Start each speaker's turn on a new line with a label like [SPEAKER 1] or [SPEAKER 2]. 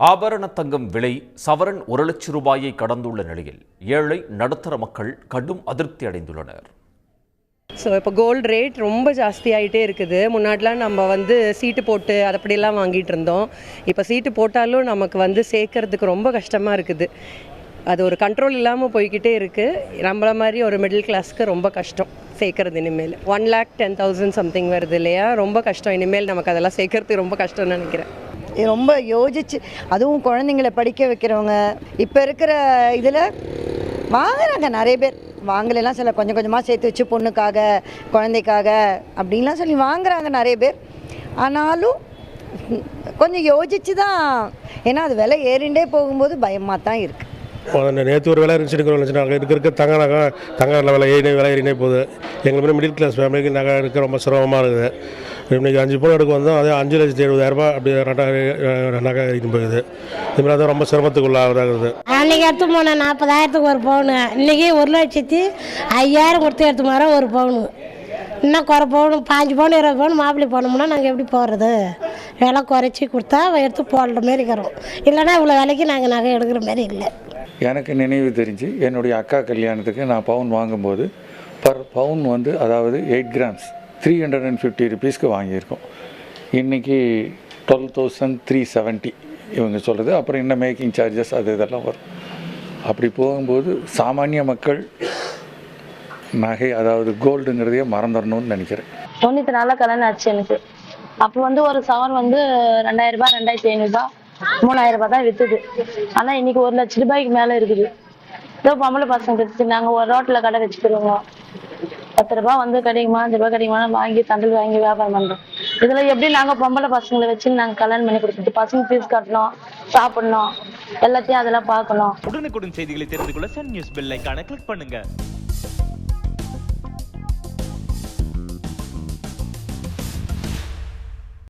[SPEAKER 1] ஆபரண தங்கம் விலை சவரன் ஒரு லட்சம் ரூபாயை கடந்துள்ள நிலையில் ஏழை நடுத்தர மக்கள் கடும் அதிருப்தி அடைந்துள்ளனர்.
[SPEAKER 2] ஸோ இப்போ கோல்டு ரேட் ரொம்ப ஜாஸ்தி ஆகிட்டே இருக்குது. முன்னாடிலாம் நம்ம வந்து சீட்டு போட்டு அது அப்படியெல்லாம் வாங்கிட்டு இருந்தோம். இப்போ சீட்டு போட்டாலும் நமக்கு வந்து சேர்க்கறதுக்கு ரொம்ப கஷ்டமாக இருக்குது. அது ஒரு கண்ட்ரோல் இல்லாமல் போய்கிட்டே இருக்குது நம்மள மாதிரி ஒரு மிடில் கிளாஸ்க்கு ரொம்ப கஷ்டம் சேர்க்கறது இனிமேல். One lakh ten thousand something வருது இல்லையா? ரொம்ப கஷ்டம். இனிமேல் நமக்கு அதெல்லாம் சேர்க்கறதுக்கு ரொம்ப கஷ்டம்னு நினைக்கிறேன்.
[SPEAKER 3] ரொம்ப யோசிச்சு அதுவும் குழந்தைங்கள படிக்க வைக்கிறவங்க. இப்போ இருக்கிற இதில் வாங்குறாங்க நிறைய பேர். வாங்கலாம் சில கொஞ்சம் கொஞ்சமாக சேர்த்து வச்சு பொண்ணுக்காக குழந்தைக்காக அப்படின்லாம் சொல்லி வாங்குறாங்க நிறைய பேர். ஆனாலும் கொஞ்சம் யோசிச்சு தான் ஏன்னா அது விலை ஏறிண்டே போகும்போது பயமாக தான் இருக்குது
[SPEAKER 4] நேற்று ஒரு விலை இருந்துச்சு நாங்கள் இருக்க இருக்க தங்க நகை தங்க விலை ஏறி விலை ஏறினே போகுது. எங்களுக்கு மிடில் கிளாஸ் ஃபேமிலிக்கு நகை இருக்க ரொம்ப சிரமமாக இருக்குது. இன்றைக்கி அஞ்சு பவுன் எடுக்க வந்தோம் அதே அஞ்சு லட்சத்தி எழுபதாயிரரூபா அப்படி ரெண்டாயிரம் நகை இது போகுது இது மாதிரி தான் ரொம்ப சிரமத்துக்குள்ளாகுது
[SPEAKER 5] அன்னைக்கு எடுத்து போனேன் நாற்பதாயிரத்துக்கு ஒரு பவுனு. இன்னைக்கு ஒரு லட்சத்தி ஐயாயிரம் கொடுத்து எடுத்து போகிறோம் ஒரு பவுனு. இன்னும் குறை பவுன் பாஞ்சு பவுன் இருபது பவுன் மாப்பிள்ளை போனோம்னா நாங்கள் எப்படி போகிறது விலை குறைச்சி கொடுத்தா எடுத்து போடுற மாரி இருக்கிறோம். இல்லைன்னா இவ்வளோ விலைக்கு நாங்கள் நகை எடுக்கிற மாதிரி இல்லை.
[SPEAKER 6] எனக்கு நினைவு தெரிஞ்சு என்னுடைய அக்கா கல்யாணத்துக்கு நான் பவுன் வாங்கும்போது பர் பவுன் வந்து அதாவது eight grams three hundred and fifty ருபீஸ்க்கு வாங்கியிருக்கோம். இன்றைக்கி டுவெல் தௌசண்ட் த்ரீ செவன்ட்டி இவங்க சொல்கிறது அப்புறம் இன்னும் மேக்கிங் சார்ஜஸ் அது இதெல்லாம் வரும். அப்படி போகும்போது சாமானிய மக்கள் நகை அதாவது கோல்டுங்கிறதையே மறந்துடணும்னு நினைக்கிறேன்.
[SPEAKER 7] தொண்ணூத்தி நாலுல கல்யாணம் ஆச்சு எனக்கு. அப்போ வந்து ஒரு சவர் வந்து ரெண்டாயிரம் ரூபாய் ரெண்டாயிரத்தி ஐநூறுபா மூணாயிரம் ரூபாய் தான் வித்துது. ஆனா இன்னைக்கு ஒரு லட்ச ரூபாய்க்கு மேல இருக்குது. ஏதோ பொம்பளை பசங்க வச்சு நாங்க ஒரு ரோட்ல கடை வச்சுக்கிறோங்க பத்து ரூபாய் வந்து கிடைக்குமா? அஞ்சு ரூபாய் கிடைக்குமா? வாங்கி தண்டல் வாங்கி வியாபாரம் பண்றோம். இதுல எப்படி நாங்க பொம்பளை பசங்களை வச்சு நாங்க கல்யாணம் பண்ணி கொடுத்துட்டு பசங்க ஃபீஸ் கட்டணும் சாப்பிடணும் எல்லாத்தையும் அதெல்லாம் பார்க்கணும்.
[SPEAKER 8] உடனுக்குடன் செய்திகளை தெரிந்து கொள்ள சன் நியூஸ் பெல் ஐக்கான கிளிக் பண்ணுங்க.